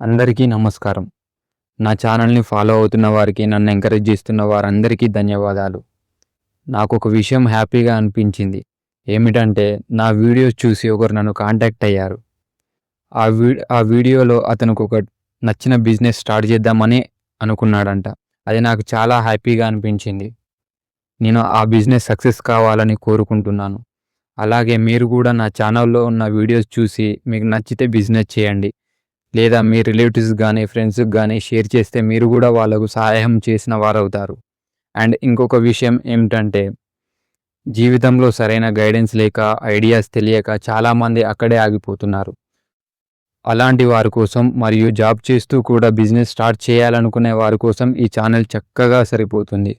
అందరికీ నమస్కారం. నా ఛానల్ని ఫాలో అవుతున్న వారికి నన్ను ఎంకరేజ్ చేస్తున్న వారందరికీ ధన్యవాదాలు. నాకు ఒక విషయం హ్యాపీగా అనిపించింది. ఏమిటంటే నా వీడియోస్ చూసి ఒకరు నన్ను కాంటాక్ట్ అయ్యారు. ఆ వీ ఆ వీడియోలో అతనికి ఒక నచ్చిన బిజినెస్ స్టార్ట్ చేద్దామని అనుకున్నాడంట. అది నాకు చాలా హ్యాపీగా అనిపించింది. నేను ఆ బిజినెస్ సక్సెస్ కావాలని కోరుకుంటున్నాను. అలాగే మీరు కూడా నా ఛానల్లో ఉన్న వీడియోస్ చూసి మీకు నచ్చితే బిజినెస్ చేయండి. లేదా మీ రిలేటివ్స్ కానీ ఫ్రెండ్స్కి కానీ షేర్ చేస్తే మీరు కూడా వాళ్ళకు సహాయం చేసిన వారు అవుతారు అండ్ ఇంకొక విషయం ఏమిటంటే జీవితంలో సరైన గైడెన్స్ లేక ఐడియాస్ తెలియక చాలామంది అక్కడే ఆగిపోతున్నారు. అలాంటి వారి కోసం మరియు జాబ్ చేస్తూ కూడా బిజినెస్ స్టార్ట్ చేయాలనుకునే వారి కోసం ఈ ఛానల్ చక్కగా సరిపోతుంది.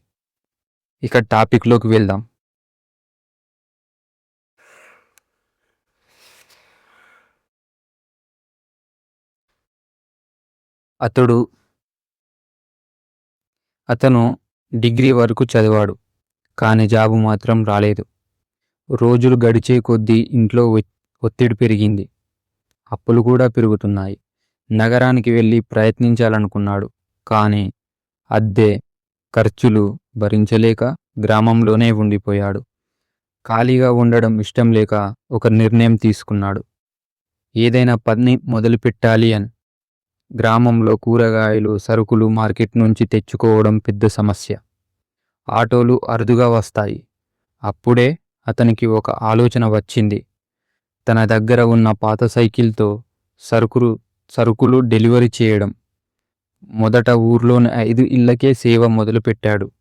ఇక టాపిక్లోకి వెళ్దాం. అతడు అతను డిగ్రీ వరకు చదివాడు కానీ జాబు మాత్రం రాలేదు. రోజులు గడిచే కొద్దీ ఇంట్లో ఒత్తిడి పెరిగింది. అప్పులు కూడా పెరుగుతున్నాయి. నగరానికి వెళ్ళి ప్రయత్నించాలనుకున్నాడు కానీ అద్దె ఖర్చులు భరించలేక గ్రామంలోనే ఉండిపోయాడు. ఖాళీగా ఉండడం ఇష్టం లేక ఒక నిర్ణయం తీసుకున్నాడు. ఏదైనా పని మొదలుపెట్టాలి అని గ్రామంలో కూరగాయలు సరుకులు మార్కెట్ నుంచి తెచ్చుకోవడం పెద్ద సమస్య. ఆటోలు అరుదుగా వస్తాయి. అప్పుడే అతనికి ఒక ఆలోచన వచ్చింది. తన దగ్గర ఉన్న పాత సైకిల్తో సరుకులు సరుకులు డెలివరీ చేయడం. మొదట ఊర్లోని ఐదు ఇళ్ళకే సేవ మొదలుపెట్టాడు.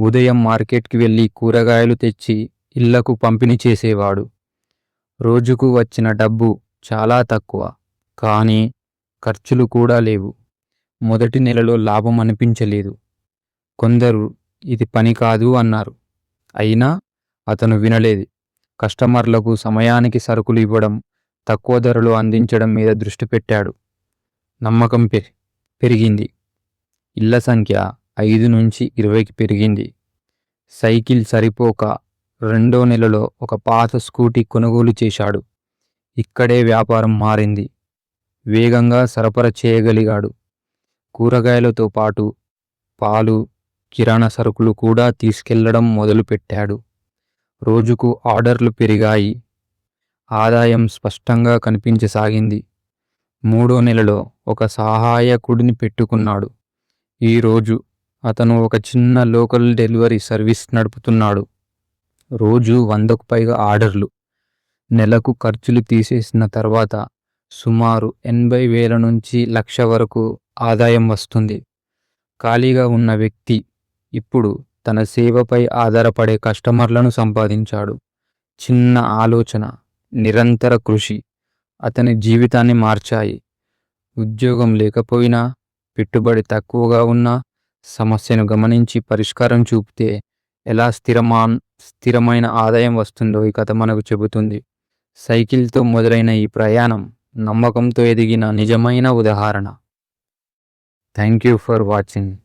ఉదయం మార్కెట్కి వెళ్ళి కూరగాయలు తెచ్చి ఇళ్ళకు పంపిణీ చేసేవాడు. రోజుకు వచ్చిన డబ్బు చాలా తక్కువ. కానీ ఖర్చులు కూడా లేవు. మొదటి నెలలో లాభం అనిపించలేదు. కొందరు ఇది పని కాదు అన్నారు. అయినా అతను వినలేదు. కస్టమర్లకు సమయానికి సరుకులు ఇవ్వడం తక్కువ ధరలు అందించడం మీద దృష్టి పెట్టాడు. నమ్మకం పె- పెరిగింది. ఇళ్ళ సంఖ్య ఐదు నుంచి ఇరవైకి పెరిగింది. సైకిల్ సరిపోక రెండో నెలలో ఒక పాత స్కూటీ కొనుగోలు చేశాడు. ఇక్కడే వ్యాపారం మారింది. వేగంగా సరఫరా చేయగలిగాడు. కూరగాయలతో పాటు పాలు కిరాణా సరుకులు కూడా తీసుకెళ్ళడం మొదలుపెట్టాడు. రోజుకు ఆర్డర్లు పెరిగాయి. ఆదాయం స్పష్టంగా కనిపించసాగింది. మూడో నెలలో ఒక సహాయకుడిని పెట్టుకున్నాడు. ఈరోజు అతను ఒక చిన్న లోకల్ డెలివరీ సర్వీస్ నడుపుతున్నాడు. రోజు వందకు పైగా ఆర్డర్లు. నెలకు ఖర్చులు తీసేసిన తర్వాత సుమారు ఎనభై వేల నుంచి లక్ష వరకు ఆదాయం వస్తుంది. ఖాళీగా ఉన్న వ్యక్తి ఇప్పుడు తన సేవపై ఆధారపడే కస్టమర్లను సంపాదించాడు. చిన్న ఆలోచన నిరంతర కృషి అతని జీవితాన్ని మార్చాయి. ఉద్యోగం లేకపోయినా పెట్టుబడి తక్కువగా ఉన్నా సమస్యను గమనించి పరిష్కారం చూపితే ఎలా స్థిరమా స్థిరమైన ఆదాయం వస్తుందో ఈ కథ మనకు చెబుతుంది. సైకిల్తో మొదలైన ఈ ప్రయాణం నమ్మకంతో ఎదిగిన నిజమైన ఉదాహరణ. Thank you for watching